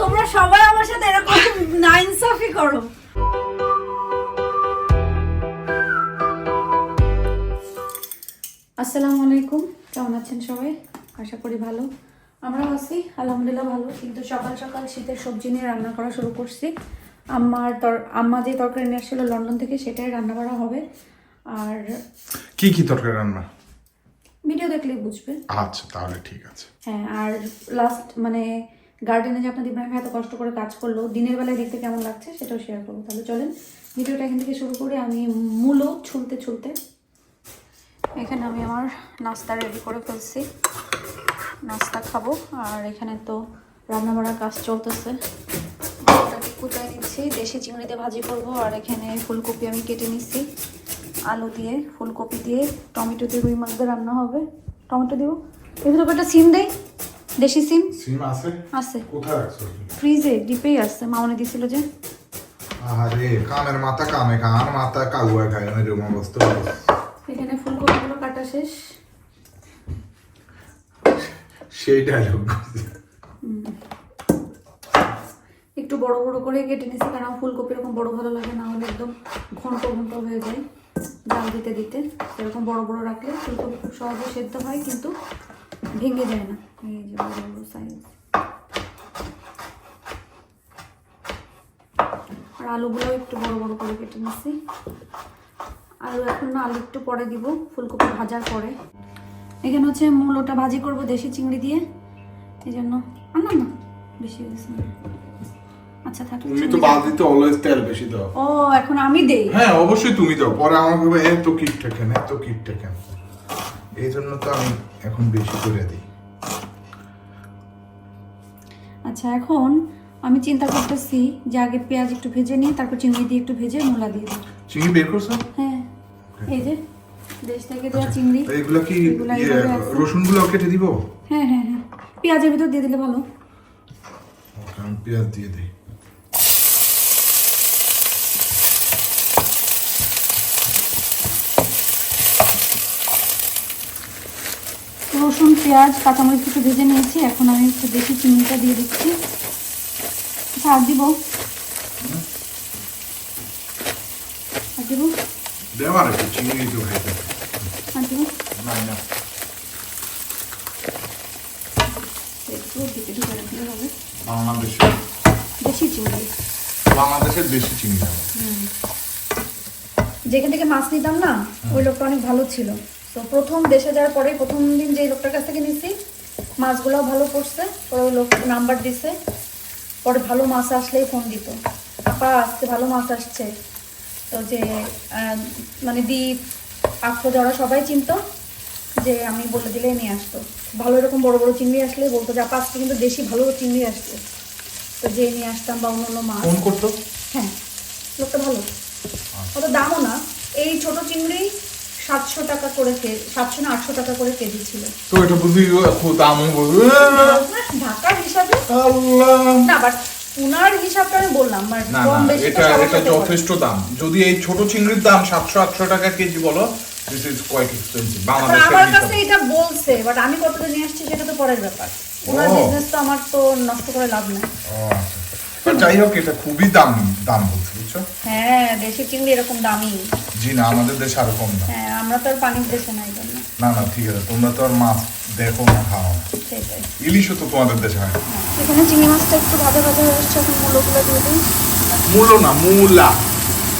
তোমরা সবাই আমার সাথে এরকম নাইনসাফি করো। আসসালামু আলাইকুম কেমন আছেন সবাই? আশা করি ভালো। আমরাও আছি আলহামদুলিল্লাহ ভালো। কিন্তু সকাল সকাল শীতের সবজি নিয়ে রান্না করা শুরু করছি। আম্মার তর আম্মা যে তরকারি নিয়ে আসছিল লন্ডন থেকে সেটাই রান্না করা হবে। আর কি কি তরকারি রান্না? ভিডিও দেখলেই বুঝবে। আচ্ছা তাহলে ঠিক আছে। হ্যাঁ আর লাস্ট মানে গার্ডেনে যে আপনার ইব্রাহিম এত কষ্ট করে কাজ করল দিনের বেলায় দেখতে কেমন লাগছে সেটাও শেয়ার করব। তাহলে চলেন ভিডিওটা এখান থেকে শুরু করে। আমি মূলো ছুলতে ছুলতে এখানে আমি আমার নাস্তা রেডি করে ফেলছি। নাস্তা খাব আর এখানে তো রান্না বাড়ার কাজ চলতেছে। কুচাই দিচ্ছি দেশি চিংড়িতে ভাজি করব আর এখানে ফুলকপি আমি কেটে নিচ্ছি। আলু দিয়ে ফুলকপি দিয়ে টমেটো দিয়ে রুই মাছ দিয়ে রান্না হবে। টমেটো দিব। এর ভিতরে একটা সিম দেই। দেশি সিম? সিম আছে? আছে। কোথায় রাখছো? ফ্রিজে ডিপেই আছে। মামনে দিছিল যে। আরে কামের মাথা কামে কার মাথা কাগুয়া খায় না এরকম অবস্থা। এখানে ফুলকপিগুলো কাটা শেষ। সেই ডায়লগ একটু বড় বড় করে কেটে নিছি কারণ ফুলকপি এরকম বড় ভালো লাগে না হলে একদম ঘন্ট ঘন্ট হয়ে যায়। জাল দিতে দিতে এরকম বড় বড় রাখলে ফুলকপি খুব সহজে সেদ্ধ হয়, কিন্তু ভেঙে যায় না। এই যে বড় বড় সাইজ আর আলুগুলো একটু বড় বড় করে কেটে নিছি আলু এখন না, আলু একটু পরে দিব, ফুলকপি ভাজার পরে। এখানে হচ্ছে মূলোটা ভাজি করব, দেশি চিংড়ি দিয়ে। এই জন্য আর না বেশি। আচ্ছা থাক তুমি তো চিংড়ি- অলওয়েজ তেল বেশি দাও। ও এখন আমি দেই? হ্যাঁ অবশ্যই তুমি দাও। পরে ভাবে এত কিটটা কেন এত কিটটা কেন এই জন্য তো আমি এখন বেশি করে দিই। আচ্ছা এখন আমি চিন্তা করতেছি যে আগে পেঁয়াজ একটু ভেজে নিয়ে তারপর চিংড়ি দিয়ে একটু ভেজে মূলা দিয়ে দিই। চিংড়ি বের করছ? হ্যাঁ এই যে দেশ থেকে দেওয়া চিংড়ি তো এগুলো কি ইয়ে, আছে। রসুনগুলো কেটে দিব? হ্যাঁ হ্যাঁ হ্যাঁ পেঁয়াজের ভিতর দিয়ে দিলে ভালো। পেঁয়াজ দিয়ে দিই। রসুন পেঁয়াজ কাঁচামরিচ কিছু ভেজে নিয়েছি। এখন আমি একটু দেশি চিনিটা দিয়ে দিচ্ছি। আচ্ছা আর দিব? আর দিব? দেওয়ার একটু চিংড়ি তো খাইতে আর দিব? না না। বাংলাদেশের বেশি যেখান থেকে মাছ নিতাম না ওই লোকটা অনেক ভালো ছিল। তো প্রথম দেশে যাওয়ার পরে প্রথম দিন যে লোকটার কাছ থেকে নিছি মাছগুলোও ভালো পড়ছে পরে ওই লোক নাম্বার দিছে পরে ভালো মাছ আসলেই ফোন দিত। আপা আজকে ভালো মাছ আসছে। তো যে মানে দ্বীপ আফরোজ ওরা সবাই চিনতো যে আমি বলে দিলে নিয়ে আসতো। ভালো এরকম বড় বড় চিংড়ি আসলে বলতো যে আপা আজকে কিন্তু দেশি ভালো চিংড়ি আসছে। তো যে নিয়ে আসতাম বা অন্য অন্য মাছ। ফোন করতো? হ্যাঁ লোকটা ভালো। অত দামও না। এই ছোট চিংড়ি সাতশো টাকা করে সাতশো না আটশো টাকা করে কেজি ছিল। তো এটা বুঝি বলব ঢাকার হিসাবে না বাট উনার হিসাবটা আমি বললাম কম বেশি এটা এটা যথেষ্ট দাম। যদি এই ছোট চিংড়ির দাম সাতশো আটশো টাকা কেজি বলো দিস ইজ কোয়াইট এক্সপেন্সিভ এখন বাংলাদেশের আমার কাছে এটা বলছে বাট আমি কতটা নিয়ে আসছি সেটা তো পরের ব্যাপার। ওনার বিজনেস তো আমার তো নষ্ট করে লাভ নেই। যাই হোক এটা খুবই দাম দাম বলছে বুঝছ? হ্যাঁ দেশি চিংড়ি এরকম দামি। জি না আমাদের দেশে আরও কম দাম। হ্যাঁ আমরা তো আর পানির দেশে নাই না না ঠিক আছে তোমরা তো আর মাছ দেখো না খাও। না সেটাই। ইলিশও তো তোমাদের দেশে হয় এখানে চিংড়ি মাছটা একটু ভাজা ভাজা হয়ে আসছে এখন মুলোগুলো দিয়ে দিই। মূলো না মূলা।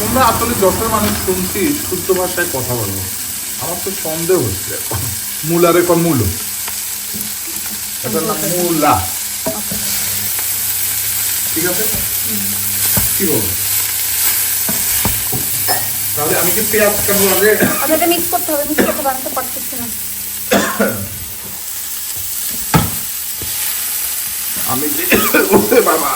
তোমরা আসলে যশোর মানুষ শুনছি শুদ্ধ ভাষায় কথা বলো। আমার তো সন্দেহ হচ্ছে মূলারে কর মূলো এটার নাম মূলা। ঠিক আছে? কি বলব? তাহলে আমি কি পেঁয়াজ আগে এটা মিক্স করতে হবে মিক্স করতে পারতেছি না। আমি যে বাবা।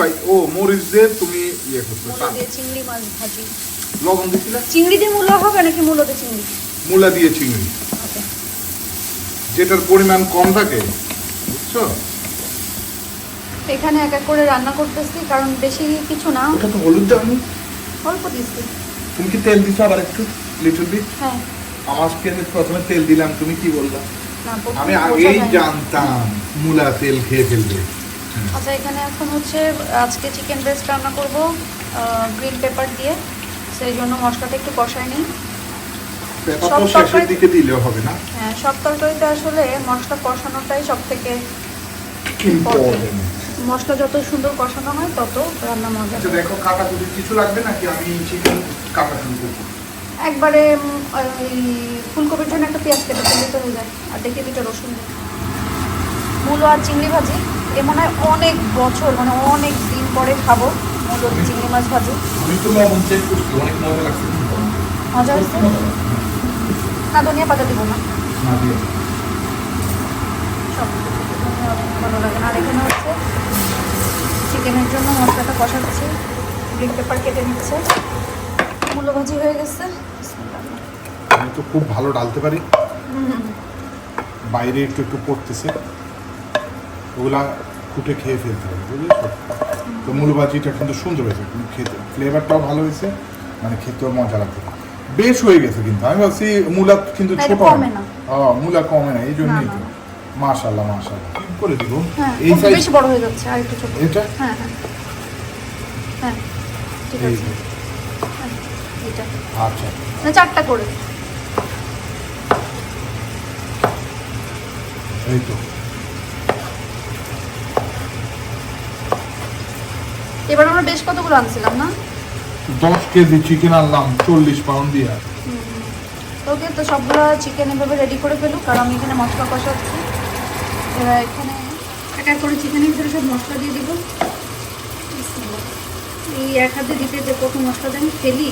ভাই? ও মরিচ দিয়ে তুমি ইয়ে দিয়ে চিংড়ি মাছ ভাজি। লবণ দিছিলে? চিংড়ি দিয়ে মূলো হবে নাকি মূলো দিয়ে চিংড়ি? মূলা দিয়ে চিংড়ি। আচ্ছা। যেটার পরিমাণ কম থাকে বুঝছ? এখানে এক এক করে রান্না করতেছি কারণ বেশি কিছু না। ওটা তো হলুদ দাও অল্প দিচ্ছি। তুমি কি তেল দিছো আবার একটু লিটল বিট হ্যাঁ। আমাকে প্রথমে তেল দিলাম তুমি কি বললা? আমি আগেই জানতাম মূলা তেল খেয়ে ফেলবে। আচ্ছা এখানে এখন হচ্ছে আজকে চিকেন ব্রেস্ট রান্না করব গ্রিন পেপার দিয়ে। সেই জন্য মশলাটা একটু কষাই নিই। সব তরকারি- দিকে দিলেও হবে না। হ্যাঁ সব তরকারিতে আসলে মশলা কষানোটাই সব থেকে মশলা যত সুন্দর কষানো হয় তত রান্না মজা আচ্ছা দেখো কাটা কুটি কিছু লাগবে নাকি আমি চিকেন কাটা শুরু একবারে ওই ফুলকপির জন্য একটা পেঁয়াজ কেটে ফেলতে হয়ে যায়। আর দেখে দুটো রসুন। মূলো আর চিংড়ি ভাজি এ মনে হয় অনেক বছর মানে অনেক দিন পরে খাব। চিংড়ি মাছ ভাজি। মজা না ধনিয়া পাতা দিব না। সব ভালো লাগে না। আর এখানে হচ্ছে চিকেনের জন্য মশলাটা কষাচ্ছি। গ্রিন পেপার কেটে নিচ্ছে। মূলো ভাজি হয়ে গেছে। আমি তো খুব ভালো ডালতে পারি। বাইরে একটু একটু পড়তেছে। ওগুলা কুটে খেয়ে ফেলতে হবে বুঝেছ? তো মূল বাজিটা কিন্তু সুন্দর হয়েছে। কিন্তু খেতে ফ্লেভারটাও ভালো হয়েছে মানে খেতেও মজা লাগছে। বেশ হয়ে গেছে কিন্তু আমি ভাবছি মূলা কিন্তু ছোট কমে না। ও মূলা কমে না এই জন্যই তো। না। মাশাল্লাহ মাশাল্লাহ করে দিব? হ্যাঁ এই সাইজ বেশি বড় হয়ে যাচ্ছে আর একটু ছোট। এটা? হ্যাঁ হ্যাঁ। হ্যাঁ ঠিক আছে। হ্যাঁ, এটা আচ্ছা। না চারটা করে। এই তো। এবার আমরা বেশ কতগুলো আনছিলাম না? দশ কেজি চিকেন আনলাম চল্লিশ পাউন্ড দিয়ে। ওকে তো সবগুলো চিকেন এভাবে রেডি করে ফেলুক কারণ আমি এখানে মশলা কষাচ্ছি। এবার এখানে এক এক করে চিকেনের ভিতরে সব মশলা দিয়ে দিব। এই এক হাতে দিতে যে কত মশলা দেন ফেলি।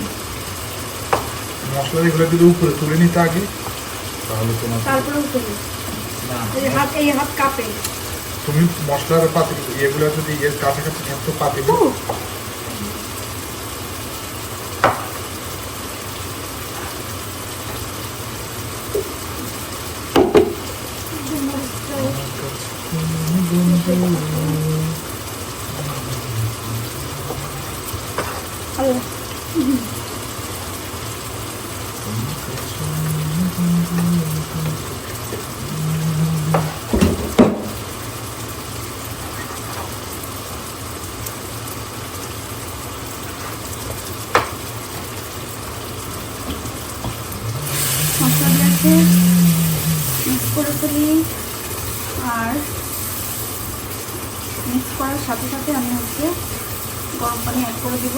মশলা এগুলো যদি উপরে তুলে নিতে আগে তাহলে তোমার তারপরেও ফেলি না। এই হাত এই হাত কাঁপে। তুমি মশলার পাতিল এগুলো যদি এর কাছাকাছি থাকতো পাতি উহ, আল্লাহ। মশলা দিয়েছে মিক্স করে ফেলি। আর মিক্স করার সাথে সাথে আমি হচ্ছে গরম পানি অ্যাড করে দিব।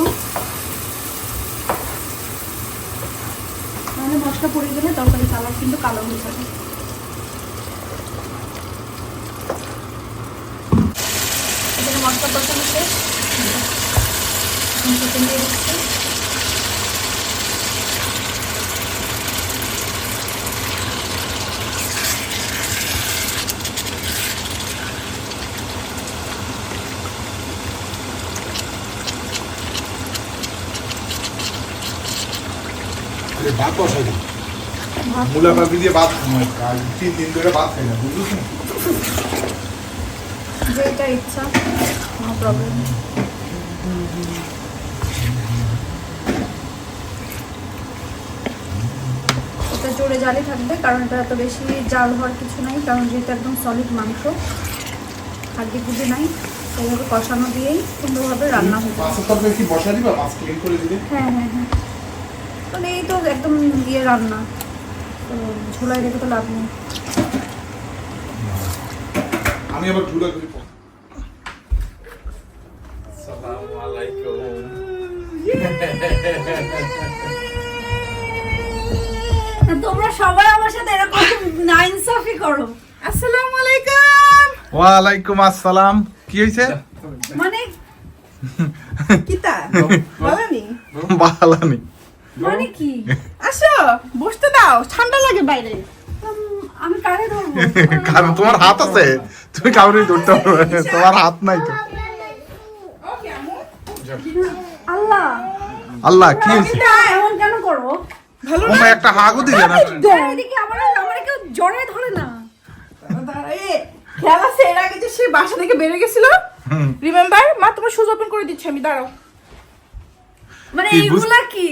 তাহলে মশলা পড়ে গেলে তরকারি কালার কিন্তু কালো হয়ে যাবে। মশলা কষানো শেষ। দিয়ে দিচ্ছি। ভাত বসাই মূলা দিয়ে ভাত তিন দিন ধরে ভাত খাই না বুঝলিস না? যেটা ইচ্ছা নো প্রবলেম এটা জোরে জালি থাকবে কারণ এটা এত বেশি জাল হওয়ার কিছু নাই কারণ যেহেতু একদম সলিড মাংস হাড্ডি গুডি নাই এইভাবে কষানো দিয়েই সুন্দরভাবে রান্না হবে হ্যাঁ হ্যাঁ হ্যাঁ। মানে এই তো একদম ইয়ে রান্না। তো ঝোলায় রেখে তো লাভ নেই। আমি আবার ঝুলা করি তোমরা সবাই আমার সাথে এরকম নাইনসাফি করো। আসসালামু আলাইকুম। ওয়ালাইকুম আসসালাম। কি হয়েছে? মানে কিতা? বলনি। বালানি। মানে কি? আসো বসতে দাও ঠান্ডা লাগে বাইরে। আমি কারে ধরবো। কারণ তোমার হাত আছে? তুমি কাউরে ধরতে পারবে তোমার হাত নাই তো। আল্লাহ। আল্লাহ কি হয়েছে? এমন কেন করব? ভালো ও একটা হাগু দিলে না? এদিকে আমার আমার কেউ জ্বরে ধরে না। খেয়াল আছে এর আগে যে সে বাসা থেকে বেড়ে গেছিল। রিমেম্বার মা তোমার সুজ ওপেন করে দিচ্ছি আমি দাঁড়াও। মানে এইগুলা কি?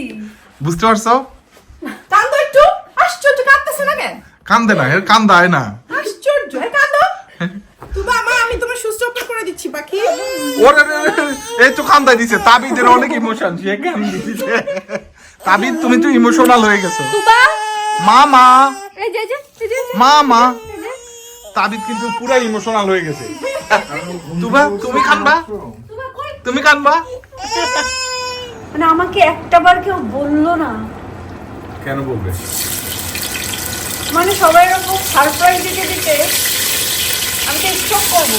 বুঝতে পারছ? কান্দো একটু। আশ্চর্য কাঁদতেছে না কেন? কান্দে না এর কান্দায় না। আশ্চর্য এ কান্দো তুমি মা আমি তোমার ওপেন করে দিচ্ছি পাখি। ওরে এই তো কান্দাই দিছে তাবিদের অনেক ইমোশন সে কান্দি দিছে। তাবিদ তুমি তো ইমোশনাল হয়ে গেছো। তুবা মা মা। এই যে এই যে, এই যে, এই যে। মা মা তাবিদ কিন্তু পুরা ইমোশনাল হয়ে গেছে। তুবা তুমি কানবা তুমি কানবা মানে আমাকে একটাবার কেউ বলল না। কেন বলবে? মানে সবাই এরকম সারপ্রাইজ দিতে দিতে আমি তো স্টপ করব।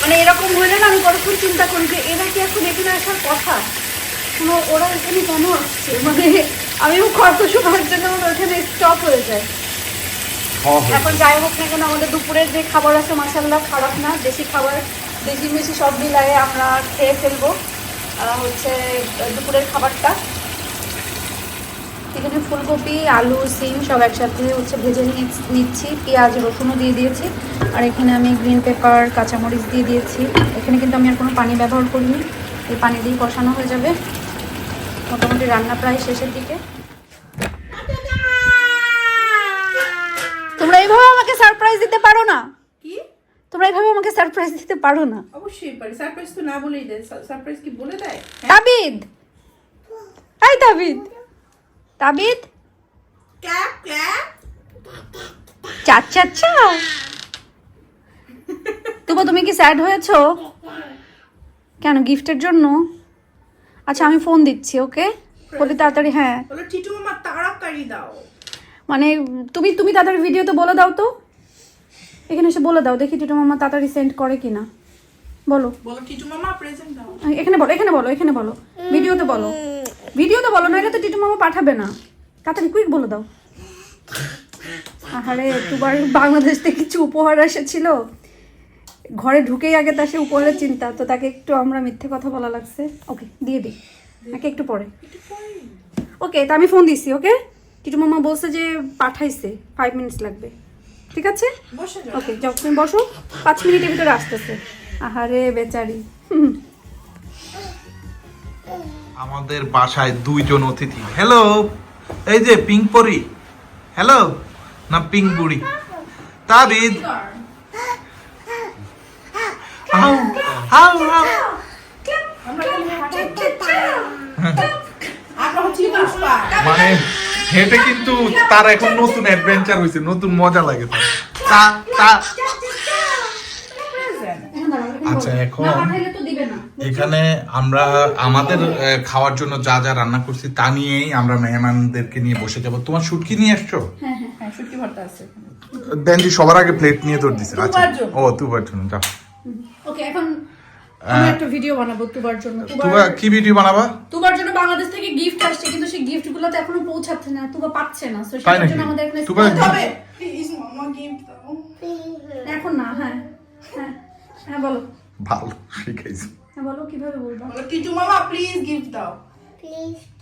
মানে এরকম হলে না আমি কতক্ষণ চিন্তা করি যে এরা কি এখন এখানে আসার কথা? কোনো ওরা এখানে কেন আসছে? মানে আমিও কত সময়ের জন্য আমার ওখানে স্টপ হয়ে যায়। এখন যাই হোক না কেন আমাদের দুপুরের যে খাবার আছে মাসাল্লাহ খারাপ না দেশি খাবার দেশি মেশি সব মিলায়ে আমরা খেয়ে ফেলব। হচ্ছে, দুপুরের খাবারটা। এখানে ফুলকপি, আলু, সিম সব একসাথে হচ্ছে ভেজে নিচ্ছি। পেঁয়াজ, রসুনও দিয়ে দিয়েছি। আর এখানে আমি গ্রিন পেপার, কাঁচামরিচ দিয়ে দিয়েছি। এখানে কিন্তু আমি আর কোনো পানি ব্যবহার করিনি। এই পানি দিয়ে কষানো হয়ে যাবে। মোটামুটি রান্না প্রায় শেষের দিকে। তোমরা এইভাবে আমাকে সারপ্রাইজ দিতে পারো না। তোমরা এইভাবে আমাকে সারপ্রাইজ দিতে পারো না। অবশ্যই পারি। সারপ্রাইজ তো না বলেই দেয়। সারপ্রাইজ কি বলে দেয়? তাবিদ! এই তাবিদ! তাবিদ! Cap cap. চা চা চা তবু তুমি কি স্যাড হয়েছো? কেন গিফটের জন্য? আচ্ছা আমি ফোন দিচ্ছি ওকে বলি তাড়াতাড়ি হ্যাঁ। বলো টিটু মামা তাড়াতাড়ি দাও। মানে তুমি তুমি তাড়াতাড়ি ভিডিও তো বলে দাও তো। এখানে এসে বলে দাও দেখি টিটু মামা তাড়াতাড়ি সেন্ড করে কিনা। বলো। বলো টিটু মামা প্রেজেন্ট দাও। এখানে বলো এখানে বলো এখানে বলো। ভিডিওতে বলো। ভিডিওতে বলো না এটা তো টিটু মামা পাঠাবে না। তাড়াতাড়ি কুইক বলে দাও। আহারে তোমার বাংলাদেশ থেকে কিছু উপহার এসেছিল? ঘরে ঢুকেই আগে তার সে উপহারের চিন্তা তো তাকে একটু আমরা মিথ্যে কথা বলা লাগছে। ওকে দিয়ে দিই। নাকি একটু পরে। ওকে তা আমি ফোন দিছি ওকে টিটু মামা বলছে যে পাঠাইছে ফাইভ মিনিটস লাগবে। ঠিক আছে? বসে ওকে যাও তুমি বসো। পাঁচ মিনিটের ভিতরে আসতেছে। আহারে বেচারি। আমাদের বাসায় দুইজন অতিথি। হ্যালো এই যে পিঙ্ক পরি হ্যালো না পিঙ্ক বুড়ি তাবিদ। হাউ হাউ মানে হেঁটে কিন্তু তার এখন নতুন অ্যাডভেঞ্চার হয়েছে নতুন মজা লাগে তার। তা তা। আচ্ছা এখন এখানে আমরা আমাদের খাওয়ার জন্য যা যা রান্না করছি তা নিয়েই আমরা মেহমানদেরকে নিয়ে বসে যাব। তোমার শুটকি নিয়ে আসছো? হ্যাঁ ভর্তা আছে। দেনজি সবার আগে প্লেট নিয়ে তোর দিছে। আচ্ছা। ও তুবার জন্য যাও। ওকে এখন আমি একটা ভিডিও বানাবো তুবার জন্য। তুবা কি ভিডিও বানাবা? তুবার জন্য বাংলাদেশ থেকে গিফট আসছে কিন্তু সেই গিফটগুলো তো এখনও পৌঁছাচ্ছে না তুবা পাচ্ছে না। তাই সেটার জন্য আমাদের এখানে তুবা- তবে প্লিজ মামা গিফট দাও। এখন না হ্যাঁ হ্যাঁ হ্যাঁ বলো। ভালো শিখাইছি। হ্যাঁ বলো কীভাবে বলব? বলো টিটু মামা প্লিজ গিফট দাও।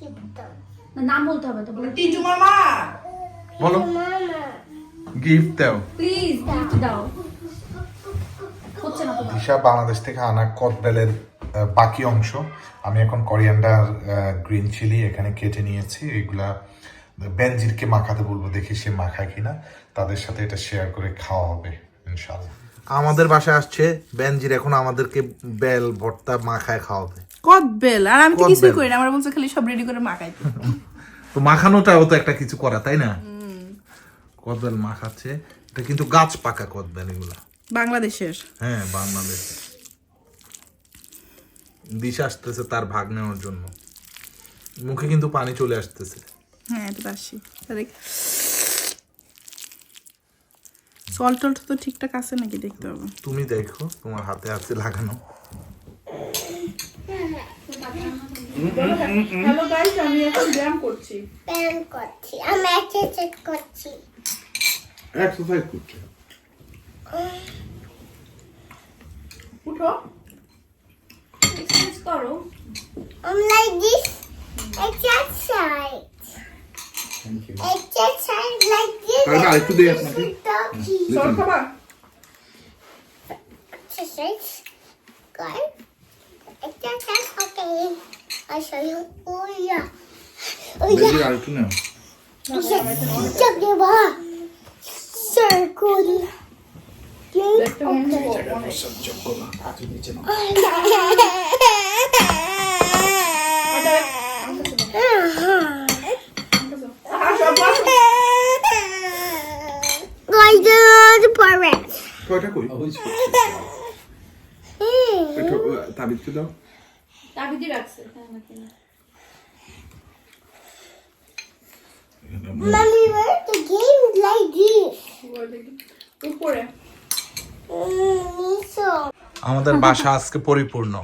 Keep them. না, নাম বলতে হবে তো বলো। বলো মামা। বলো। গিফট দাও। প্লিজ গিফট দাও। দিশা বাংলাদেশ থেকে আনা কদবেলের বাকি অংশ। আমি এখন করিয়ান্ডার গ্রিন চিলি এখানে কেটে নিয়েছি। এগুলা বেনজিরকে মাখাতে বলব দেখি সে মাখায় কিনা। তাদের সাথে এটা শেয়ার করে খাওয়া হবে ইনশাআল্লাহ। আমাদের বাসায় আসছে বেনজির এখন আমাদেরকে বেল ভর্তা মাখায় খাওয়াবে। কদ বেল আর আমি তো কিছুই করি না আমরা বলছে খালি সব রেডি করে মাখাই তো মাখানোটাও তো একটা কিছু করা তাই না? কদবেল মাখাচ্ছে। এটা কিন্তু গাছ পাকা কদবেল এগুলা। বাংলাদেশের? হ্যাঁ বাংলাদেশে দিশা আসতেছে তার ভাগ নেওয়ার জন্য। মুখে কিন্তু পানি চলে আসতেছে। হ্যাঁ এটা আসি সল্ট টল্ট তো ঠিকঠাক আছে নাকি দেখতে হবে? তুমি দেখো তোমার হাতে আছে লাগানো। হ্যালো গাইস আমি এখন ব্যায়াম করছি। করছি আমি এক্সারসাইজ করছি। এক্সারসাইজ করছে। উঠো এক্সারসাইজ করো I'm like this exercise Exercise like this. তাহলে আরেকটু দিই আপনাকে Doggy. সর খাবা Exercise. Good. Exercise. Okay. I'll show you. Oh yeah. Oh yeah. বেশি আরেকটু নাও Check the bar. Circle. কয়টা কই তাবিজকে দাও তাবিদি রাখছে হ্যাঁ where's the game like this? উপরে Mm. আমাদের বাসা আজকে পরিপূর্ণ।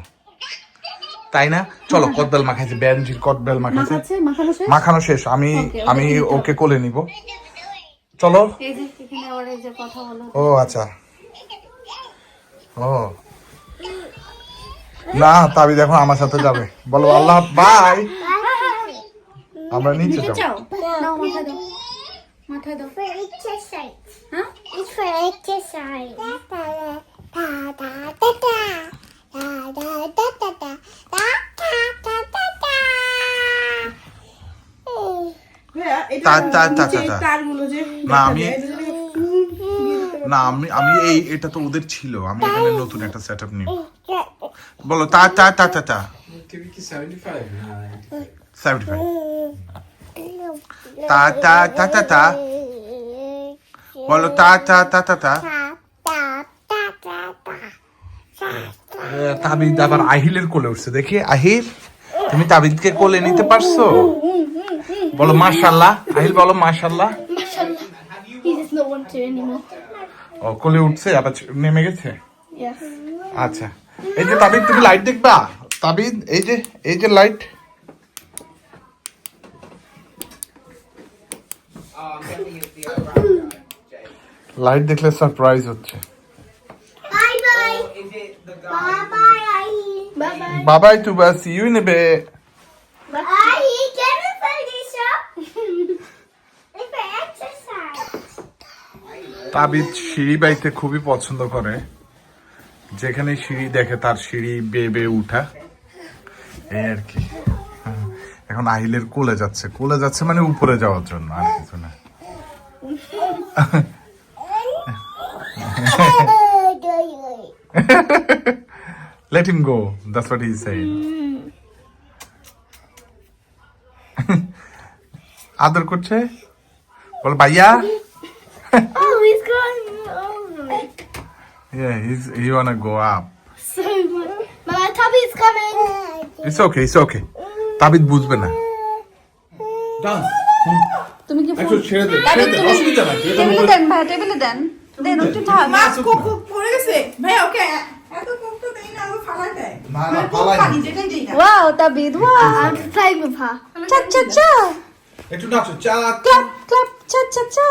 তাই না? চলো কদবেল মাখাইছে বেঞ্জির কদবেল মাখাইছে। মাখানো শেষ? আমি আমি ওকে কোলে নিব। চলো। এই যে এখানে আবার এই যে কথা বলো। ও আচ্ছা। ও। না তাবি দেখো আমার সাথে যাবে। বলো আল্লাহ বাই। আমরা নিচে যাব। মাথায় দাও। মাথায় দাও. হ্যাঁ? It's for exercise. Da da da da da da da da da da da da da da da. ভাইয়া, এটা তা, তা, তা, নিচে তা, তা। তারগুলো যে না, আমি- না আমি আমি এই এটা তো ওদের ছিল আমি এখানে নতুন একটা সেট আপ নিব বলো তা তা তা তা তা Teve que 75. né? Seventy five তা তা তা তা তা বলো তা তা তা তা তা. তাবিদ আবার আহিলের কোলে উঠছে। দেখি আহিল তুমি তাবিদকে কোলে নিতে পারছ? বলো মাশাল্লাহ। আহিল বলো মাশাল্লাহ. ও কোলে উঠছে আবার নেমে গেছে? আচ্ছা। এই যে তাবিদ তুমি লাইট দেখবা? তাবিদ এই যে এই যে লাইট লাইট দেখলে সারপ্রাইজ হচ্ছে. বাবাই তু বাস ইউ নেবে. তাবিদ সিঁড়ি বাইতে খুবই পছন্দ করে। যেখানে সিঁড়ি দেখে তার সিঁড়ি বেয়ে বেয়ে উঠা। এই আর কি। এখন আহিলের কোলে যাচ্ছে। কোলে যাচ্ছে মানে উপরে যাওয়ার জন্য আর কিছু না। Let him go that's what he said আদর করছে বল ভাইয়া Oh, he's going over. Yeah, he's he wanna go up. So much. My tubby's coming. It's okay, it's okay. তাবিদ বুঝবে না Dance. তুমি কি একটু ছেড়ে দে ছেড়ে দে অসুবিধা নাই টেবিলে দেন ভাই টেবিলে দেন থাক মাছ কোক কোক পড়ে গেছে। ভাইয়া ওকে এত কোক তো দেই না আরও ফালাই দেয়। না, না, মানে কোক ফালাই না। খালি যেটাই দেই না। Wow Tabid wow I'm playing with চা চা চা। একটু নাচো চা। ক্লাপ ক্লাপ চা চা চা।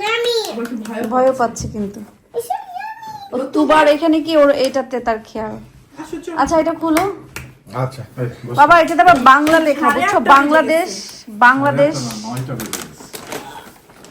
Mommy. আমার কি ভয় ভয়ও পাচ্ছে। কিন্তু। ও দুবার এখানে কি ওর এটাতে তার খেয়াল? আচ্ছা এটা খুলো। আচ্ছা বাবা এটাতে আবার বাংলা লেখা বুঝছ? Bangladesh Bangladesh.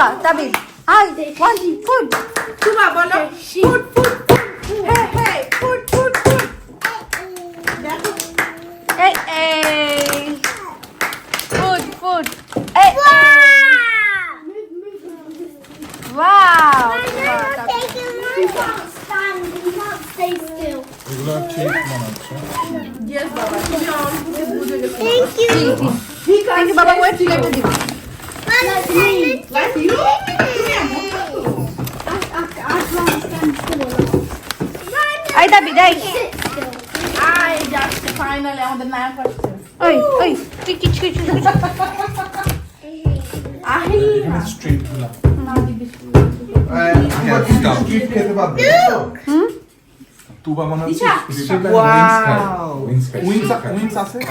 Suba, Tabi. Ai, Wandi, food. Suba, Bolo. Food, food, food. Hey, hey, food, food, food. Hey, hey. Food, food. Hey. Wow. Wow. Wow. Stay still. Thank you. Thank you, Baba. Thank you, Baba. Thank you. Thank you. Thank you. Thank you. আই দাবি দাই I just finally আমাদের নায়ক আসছে ওই ওই তুই কিছু কিছু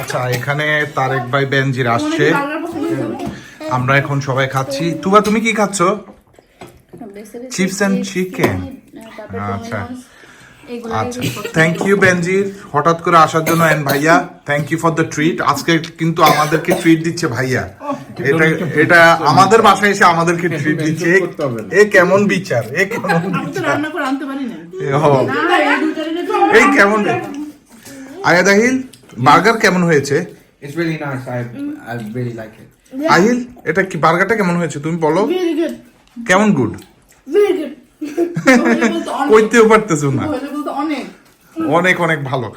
আচ্ছা এখানে তারেক ভাই বেনজির আসছে। আমরা এখন সবাই খাচ্ছি। তুবা তুমি কি খাচ্ছ? চিপস এন্ড চিকেন আচ্ছা। আচ্ছা। থ্যাংক ইউ বেনজির হঠাৎ করে আসার জন্য এন্ড ভাইয়া thank you for the treat আজকে কিন্তু আমাদেরকে ট্রিট দিচ্ছে ভাইয়া। এটা এটা আমাদের বাসায় এসে আমাদেরকে ট্রিট দিচ্ছে। এ- কেমন বিচার এ কেমন বিচার। রান্না করে আনতে পারি না। এ হো, এই এই কেমন? আয়া দাহিল বার্গার কেমন হয়েছে? It's really nice. I I really like it. Ahil এটা কি বার্গারটা কেমন হয়েছে? তুমি বলো। কেমন গুড কইতেও পারতেছো না। অনেক। অনেক অনেক ভালো।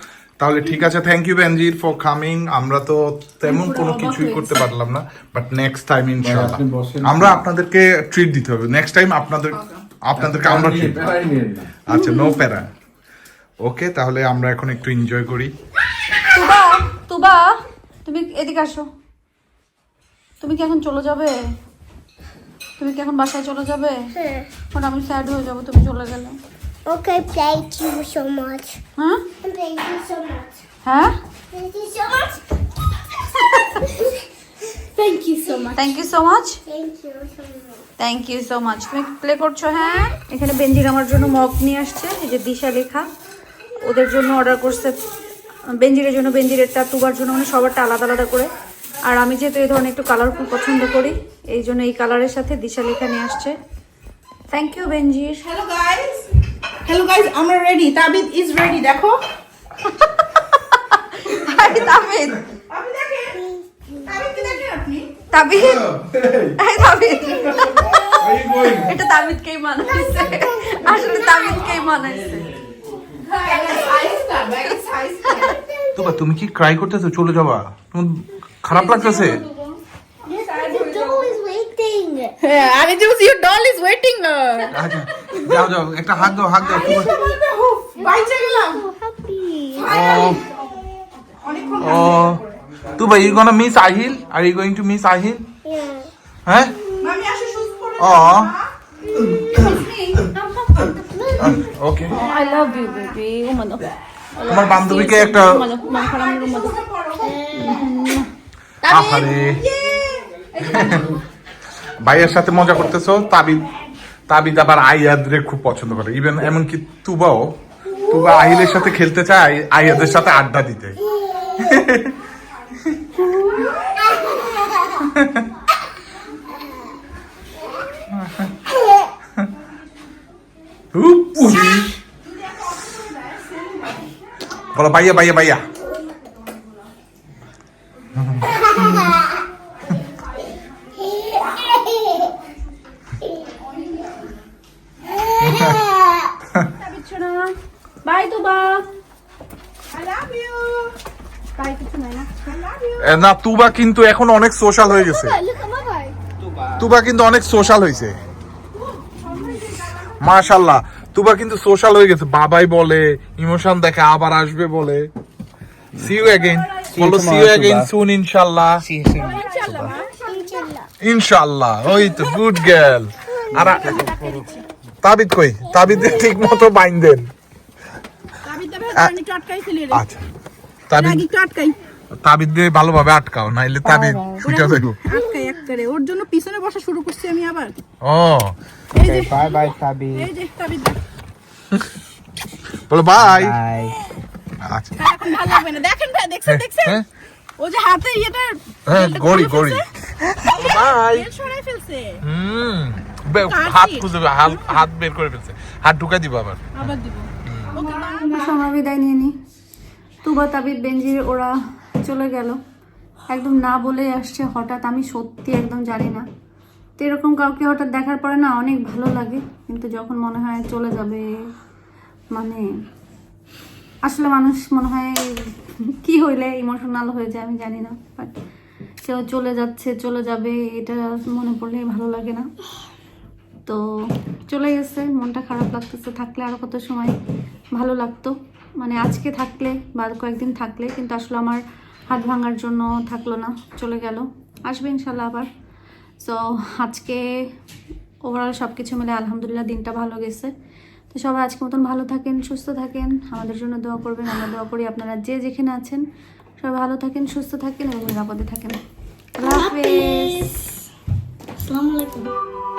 তাহলে ঠিক আছে thank you Benazir for coming আমরা তো তেমন কোনো কিছুই করতে পারলাম না বাট নেক্সট টাইম ইনশাআল্লাহ আমরা আপনাদেরকে ট্রিট দিতে হবে। নেক্সট টাইম আপনাদের আপনাদেরকে আমরা না। আচ্ছা নো প্যারা ওকে তাহলে আমরা এখন একটু এনজয় করি। তুবা তুবা তুমি এদিকে আসো। তুমি কি এখন চলে যাবে? তুমি কি এখন বাসায় চলে যাবে? কারণ আমি স্যাড হয়ে যাব তুমি চলে গেলে। Okay thank you so much. হ্যাঁ? Thank you so much. হ্যাঁ? Thank you so much. thank you so much. Thank you so much Thank you so much. Thank you so much তুমি প্লে করছ হ্যাঁ? এখানে বেঞ্জির আমার জন্য মগ নিয়ে আসছে এই যে দিশা লেখা। ওদের জন্য অর্ডার করছে বেঞ্জিরের জন্য বেঞ্জিরেরটা তুবার জন্য মানে সবারটা আলাদা আলাদা করে। আর আমি যেহেতু এই ধরনের একটু কালারফুল পছন্দ করি এই জন্য এই কালারের সাথে দিশা লেখা নিয়ে আসছে। Thank you Benazir hello guys hello guys আমরা রেডি তাবিদ ইজ রেডি দেখো। Hi Tabid. Tabid? Hi Tabid. Where you going? এটা তাবিদকেই মানাইছে। আসলে তাবিদকেই মানাইছে। সাইজটা ব্যাগের সাইজটা তোবা তুমি কি ক্রাই করতেছো? চলে যাবা। খারাপ লাগতেছে? The doll is waiting. হ্যাঁ আরে যে ইউর ডল ইজ ওয়েটিং আচ্ছা যাও যাও একটা হাত দাও হাত দাও তুবা বাইচে গেলাম। ও ও Tuba you gonna miss Ahil are you going to miss Ahil হ্যাঁ? মামি আসো সুজ করে ও। Oh, okay I love you baby ও মানো তোমার বান্ধবীকে একটা মানো মান খারাপ মানো আহারে। ভাইয়ের সাথে মজা করতেছো? তাবিদ তাবিদ আবার আইয়াদরে খুব পছন্দ করে। ইভেন এমনকি তুবাও। তুবা আহিলের সাথে খেলতে চায় আইয়াদের সাথে আড্ডা দিতে। বলো ভাইয়া ভাইয়া ভাইয়া বাই তো বা আই লাভ ইউ বাই কিছু নাই না আই লাভ ইউ এ, না তুবা কিন্তু এখন অনেক সোশ্যাল হয়ে গেছে. তুবা কিন্তু অনেক সোশ্যাল হয়েছে মাশাল্লাহ তুবা কিন্তু সোশ্যাল হয়ে গেছে। বাবাই বলে ইমোশন দেখে আবার আসবে বলে। সি ইউ অ্যাগেইন বলো সি ইউ অ্যাগেইন সুন ইনশাআল্লাহ। ইনশাআল্লাহ ওই তো গুড গার্ল আর তাবিদ কই? তাবিদ ঠিক মতো বাইন দেন। তাবিদ দেবে পানি একটু আটকাই ফেলি আচ্ছা তাবিদ আটকাই তাবিদ দিয়ে ভালোভাবে আটকাও নাইলে তাবিদ ছুটে যাব আটকাই একবারে ওর জন্য পিছনে বসা শুরু করছি আমি আবার। ও। এই যে Bye bye, Tabi. এই যে তাবিদ বলো বাই Bye. আচ্ছা। এখন ভালো লাগবে না। দেখেন ভাই দেখছেন দেখছেন? হ্যাঁ। ও যে হাতে ইয়েটা হ্যাঁ গড়ি গড়ি। বাই সরাই ফেলছে। হুম। হাত খুঁজে হাত হাত বের করে ফেলছে। হাত ঢুকাই দিব আবার। আবার দিব। ওকে আমরা বিদায় নিয়ে নিই তুবা তাবিদ বেঞ্জির ওরা চলে গেল। একদম না বলে আসছে হঠাৎ, আমি সত্যি একদম জানি না। তো এরকম কাউকে হঠাৎ দেখার পরে না অনেক ভালো লাগে, কিন্তু যখন মনে হয় চলে যাবে মানে আসলে মানুষ মনে হয় কি হইলে ইমোশনাল হয়ে যায় আমি জানি না বাট কেউ চলে যাচ্ছে, চলে যাবে, এটা মনে পড়লে ভালো লাগে না। তো চলে গেছে মনটা খারাপ লাগতেছে, থাকলে আরও কত সময় ভালো লাগতো। মানে আজকে থাকলে বা কয়েকদিন থাকলে, কিন্তু আসলে আমার হাত ভাঙার জন্য থাকল না, চলে গেল। আসবে ইনশাল্লাহ আবার। সো আজকে ওভারঅল সব কিছু মিলে আলহামদুলিল্লাহ দিনটা ভালো গেছে। তো সবাই আজকে মতন ভালো থাকেন, সুস্থ থাকেন। আমাদের জন্য দোয়া করবেন, আমরা দোয়া করি আপনারা যে যেখানে আছেন, সবাই ভালো থাকেন, সুস্থ থাকেন এবং নিরাপদে থাকেন। আল্লাহ Assalamu alaikum.